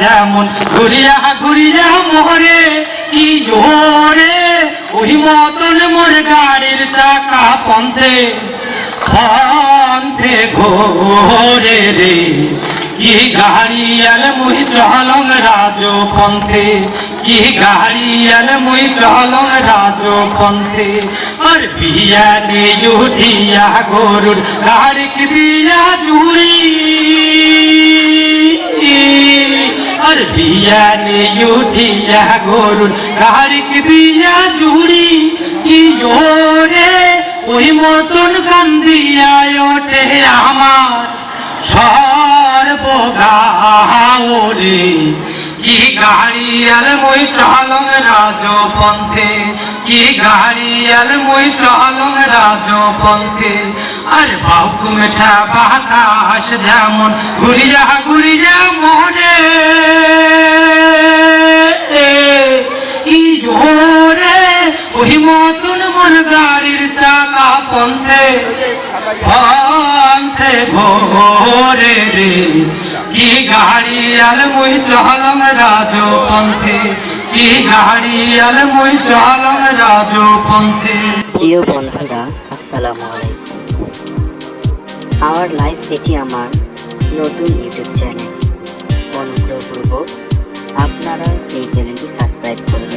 যেমন ঘুরিয়া ঘুরিয়া মোহরে, কি জোরে ওই মতন মোর গাড়ির চাকা পন্থে। পন্থে ঘোরে রে, কি গাড়ি এল মুই চলং রাজ পন্থে। কি গাড়ি এল মুই চলং রাজ পন্থে। আর বিয়ানে উঠিয়া গরুর গাড়ি দিয়া চুড়ি বিয়ানে উঠিয়া গরুর গাড়ি দিয়া চুড়ি, কি ওরে ওই মতন কান্দিয়া ওঠে আমার। সর্বগাওরে, কি গাড়ি আল মই চলং রাজ পন্থে কি গাড়ি আল মই চলং রাজ পন্থে আর বাউকু মেঠা বাতাস যেমন ঘুরিয়া ঘুরিয়া মনে। ওই মতন মন গাড়ির চাকা পন্থে পন্থে ভোরে রে। কি গাড়ি আল মুই চলম রাজ পন্থে কি গাড়ি আল মুই চলম রাজ পন্থে প্রিয় বন্ধুরা, আসসালামু আলাইকুম। আওয়ার লাইফ এটি আমার নতুন ইউটিউব চ্যানেল অনুগ্রহপূর্বক আপনারা এই চ্যানেলটি সাবস্ক্রাইব করুন